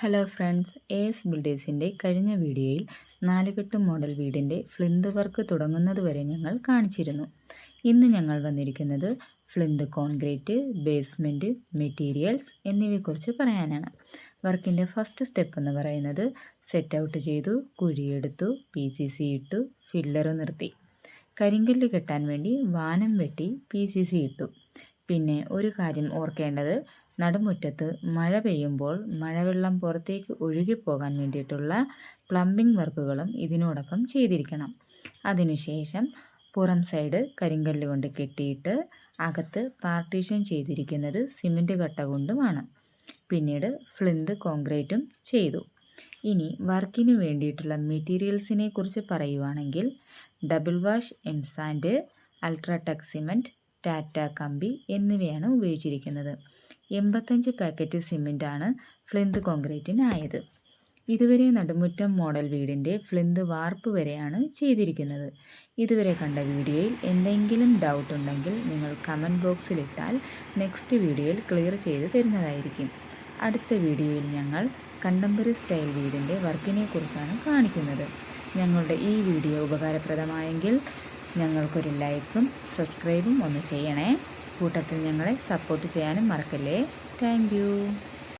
Hello friends A S ബിൽഡേഴ്സിന്റെ കഴിഞ്ഞ വീഡിയോയിൽ നാലുകെട്ട് മോഡൽ വീടിന്റെ ഫ്ലിന്ത് വർക്ക് തുടങ്ങുന്നത് വരെ ഞങ്ങൾ കാണിച്ചിരുന്നു. ഇന്ന് ഞങ്ങൾ വന്നിരിക്കുന്നത് ഫ്ലിന്ത് കോൺക്രീറ്റ് ബേസ്മെന്റ് മെറ്റീരിയൽസ് എന്നിവയെക്കുറിച്ച് പറയാനാണ്. വർക്കിന്റെ ഫസ്റ്റ് സ്റ്റെപ്പ് എന്ന് പറയുന്നത് സെറ്റ് ഔട്ട് ചെയ്തു കുഴിയെടുത്തു പി സി സി ഇട്ടു ഫില്ലർ നിർത്തി. കരിങ്കല്ല് കെട്ടാൻ വേണ്ടി വാനം വെട്ടി പി സി സി ഇട്ടു. പിന്നെ ഒരു കാര്യം ഓർക്കേണ്ടത്. നടുമുറ്റത്ത് മഴ പെയ്യുമ്പോൾ മഴവെള്ളം പുറത്തേക്ക് ഒഴുകിപ്പോകാൻ വേണ്ടിയിട്ടുള്ള പ്ലംബിംഗ് വർക്കുകളും ഇതിനോടൊപ്പം ചെയ്തിരിക്കണം. അതിനുശേഷം പുറം സൈഡ് കരിങ്കല്ല് കൊണ്ട് കെട്ടിയിട്ട് അകത്ത് പാർട്ടീഷൻ ചെയ്തിരിക്കുന്നത് സിമന്റ് കട്ട കൊണ്ടുമാണ്. പിന്നീട് ഫ്ലിന്ത് കോൺക്രീറ്റും ചെയ്തു. ഇനി വർക്കിന് വേണ്ടിയിട്ടുള്ള മെറ്റീരിയൽസിനെ കുറിച്ച് പറയുവാണെങ്കിൽ double wash M sand UltraTech cement Tata കമ്പി എന്നിവയാണ് ഉപയോഗിച്ചിരിക്കുന്നത്. എൺപത്തഞ്ച് പാക്കറ്റ് സിമെന്റാണ് ഫ്ലിന്ത് കോൺക്രീറ്റിനായത്. ഇതുവരെ നടുമുറ്റം മോഡൽ വീടിന്റെ ഫ്ലിന്ത് വാർപ്പ് വരെയാണ് ചെയ്തിരിക്കുന്നത്. ഇതുവരെ കണ്ട വീഡിയോയിൽ എന്തെങ്കിലും ഡൗട്ട് ഉണ്ടെങ്കിൽ നിങ്ങൾ കമന്റ് ബോക്സിലിട്ടാൽ നെക്സ്റ്റ് വീഡിയോയിൽ ക്ലിയർ ചെയ്ത് തരുന്നതായിരിക്കും. അടുത്ത വീഡിയോയിൽ ഞങ്ങൾ കണ്ടംപററി സ്റ്റൈൽ വീടിന്റെ വർക്കിനെ കുറിച്ചാണ് കാണിക്കുന്നത്. ഞങ്ങളുടെ ഈ വീഡിയോ ഉപകാരപ്രദമായെങ്കിൽ ഞങ്ങൾക്കൊരു ലൈക്കും സബ്സ്ക്രൈബും ഒന്ന് ചെയ്യണേ. കൂട്ടത്തിൽ ഞങ്ങളെ സപ്പോർട്ട് ചെയ്യാനും മറക്കല്ലേ. താങ്ക്